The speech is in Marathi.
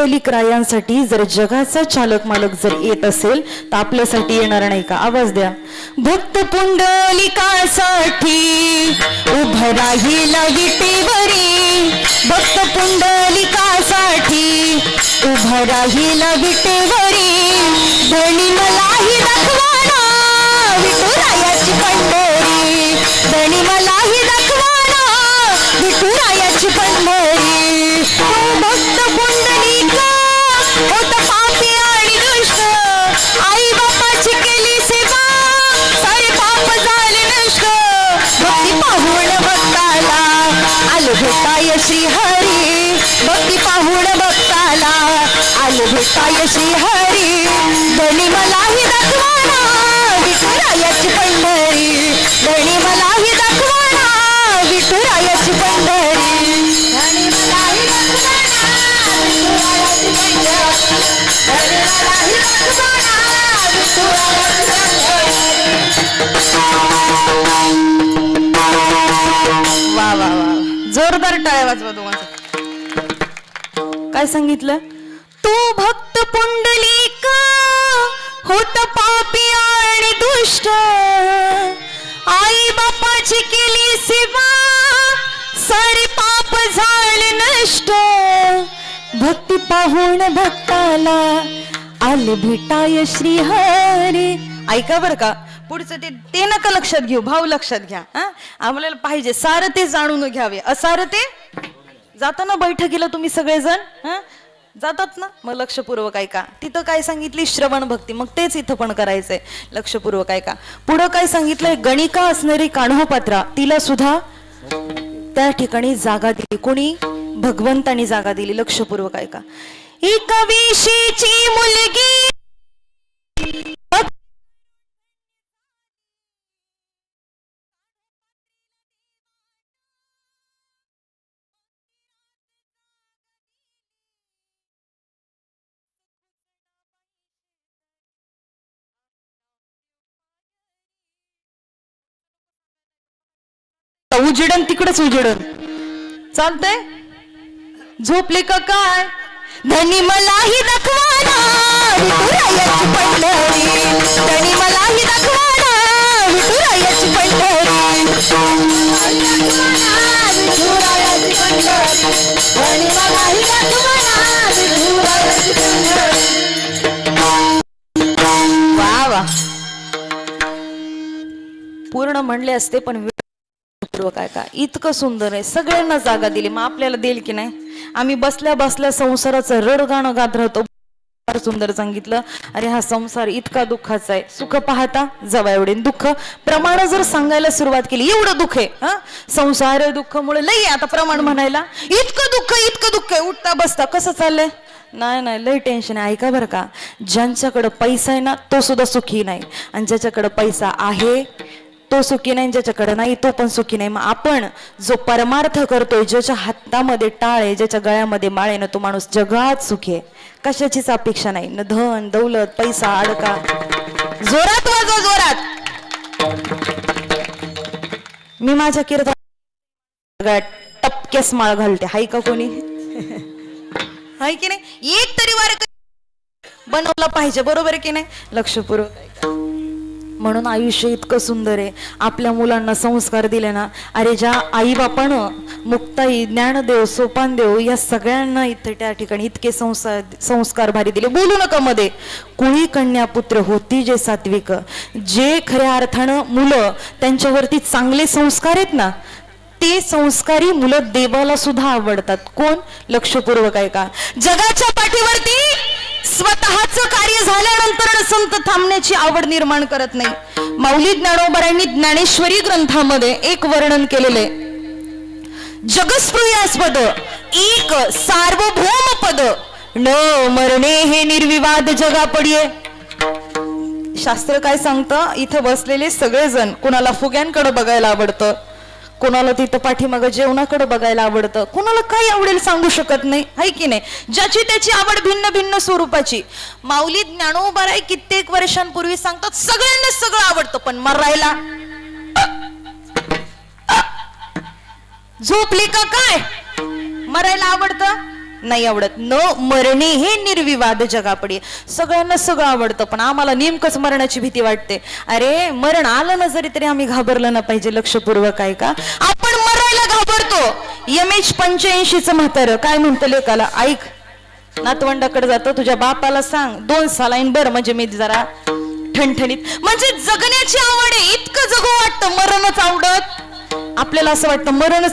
रायांसाठी जर जगाचा चालक मालक जर येत असेल तर आपल्यासाठी येणार नाही का? आवाज द्या. भक्त पुंडलिकासाठी उभं राहील विटेवरी. भक्त पुंडलिकासाठी उभं राहील विटेवरी. धणी मलाही दाखवा. भेटाय श्री हरी भक्ती पाहून भक्ताला. आलो भेटाय श्री हरी धनी मलाही दाखवाना जोरदार टाळ्या वाजवा दोघांचा. काय सांगितलं? तू भक्त पुंडलिक होत पापी आणि दुष्ट. आई बापाची केली सेवा सारे पाप झाले नष्ट. भक्ती पाहून भक्ताला आले भेटाय श्री हरी ऐका बर का. पुढचं ते ते नका लक्षात घेऊ. भाव लक्षात घ्या हा? आम्हाला पाहिजे. सारं ते जाणून घ्यावे. असारं ते जाताना बैठकीला तुम्ही सगळेजण हं? जातात ना? मग लक्षपूर्वक ऐका. तिथं काय सांगितली? श्रवण भक्ती. मग तेच इथं पण करायचंय. लक्षपूर्वक ऐका. पुढं काय सांगितलंय? गणिका असणारी कान्होपात्रा तिला सुद्धा त्या ठिकाणी जागा दिली. कोणी? भगवंतानी जागा दिली. लक्षपूर्वक ऐका. एका वेशीची मुलगी उजेडन तिकडच उजेडन. चालतंय? झोपले का काय? धनी मलाही दाखवाना विठुरायाची पंढरी. धनी मलाही दाखवाना विठुरायाची पंढरी विठुरायाची पंढरी. धनी मलाही दाखवाना विठुरायाची पंढरी. वा वा. पूर्ण म्हणले असते पण वेळ काय काय इतकं सुंदर आहे. सगळ्यांना जागा दिली. मग आपल्याला देईल की नाही? आम्ही बसल्या बसल्या संसाराचं रड गाणं गात राहतो. फार सुंदर सांगितलं. अरे हा संसार इतका दुःखाचा आहे. सुख पाहता जवळ एवढे दुःख. प्रमाण जर सांगायला सुरुवात केली एवढं दुःख आहे हा? संसार दुःखामुळे लई आहे आता प्रमाण म्हणायला. इतकं दुःख इतकं दुःख आहे. उठता बसता कसं चाललंय? नाही नाही लई टेन्शन आहे. ऐका बरं का. ज्यांच्याकडं पैसा आहे ना तो सुद्धा सुखी नाही. आणि ज्याच्याकडं पैसा आहे तो सुखी नाही ज्याच्याकडे नाही तो पण सुखी नाही. मग आपण जो परमार्थ करतोय ज्याच्या हातामध्ये टाळ आहे ज्याच्या गळ्यामध्ये माळ आहे ना तो माणूस जगात सुखी आहे. कशाचीच अपेक्षा नाही. न धन दौलत पैसा अडका. जोरात वाजवा जोरात. मी माझ्या कीर्तन टपक्यास माळ घालते. हाय का कोणी? हाय की नाही? एक तरी वार बनवला पाहिजे. बरोबर आहे की नाही? लक्षपूर्वक. म्हणून आयुष्य इतकं सुंदर आहे. आपल्या मुलांना संस्कार दिले ना. अरे ज्या आई बापानं मुक्ताई ज्ञानदेव सोपानदेव या सगळ्यांना इथे त्या ठिकाणी इतके संस्कार संस्कार भारी दिले. बोलू नका मध्ये. कुळी कन्या पुत्र होती जे सात्विक? जे खऱ्या अर्थानं मुलं त्यांच्यावरती चांगले संस्कार आहेत ना ते संस्कारी मुलं देवाला सुद्धा आवडतात. कोण? लक्षपूर्वक आहे का जगाच्या पाठीवरती स्वतःच कार्य झाल्यानंतर संत थांबण्याची आवड निर्माण करत नाही. माऊली ज्ञानोबरांनी ज्ञानेश्वरी ग्रंथामध्ये एक वर्णन केलेले जगस्पृयास्पद एक सार्वभौम पद. न मरणे हे निर्विवाद जगा पडिये शास्त्र काय सांगतं? इथं बसलेले सगळेजण कुणाला फुग्यांकडे बघायला आवडतं? कोणाला तिथं पाठीमागं जेवणाकडे बघायला आवडतं? कोणाला काय आवडेल सांगू शकत नाही हाय की नाही? ज्याची त्याची आवड भिन्न भिन्न स्वरूपाची. माऊली ज्ञानोबाराय कित्येक वर्षांपूर्वी सांगतात सगळ्यांना सगळं आवडतं पण मरायला? झोपली का काय? मरायला आवडतं? नाही आवडत. न मरणे हे निर्विवाद जगापडी. सगळ्यांना सगळं आवडतं पण आम्हाला नेमकंच मरणाची भीती वाटते. अरे मरण आलं ना जरी तरी आम्ही घाबरलं ना पाहिजे लक्षपूर्वक आहे का? आपण मरायला घाबरतो. एम एच पंच्याऐंशीच म्हातारं. काय म्हणतं लेकाला? ऐक. नातवंडाकडे जातो तुझ्या बापाला सांग. दोन सालाईन बर म्हणजे मी जरा ठणठणीत. म्हणजे जगण्याची आवड आहे इतकं जगू वाटतं मरणच आवडत. आपल्याला असं वाटतं मरणच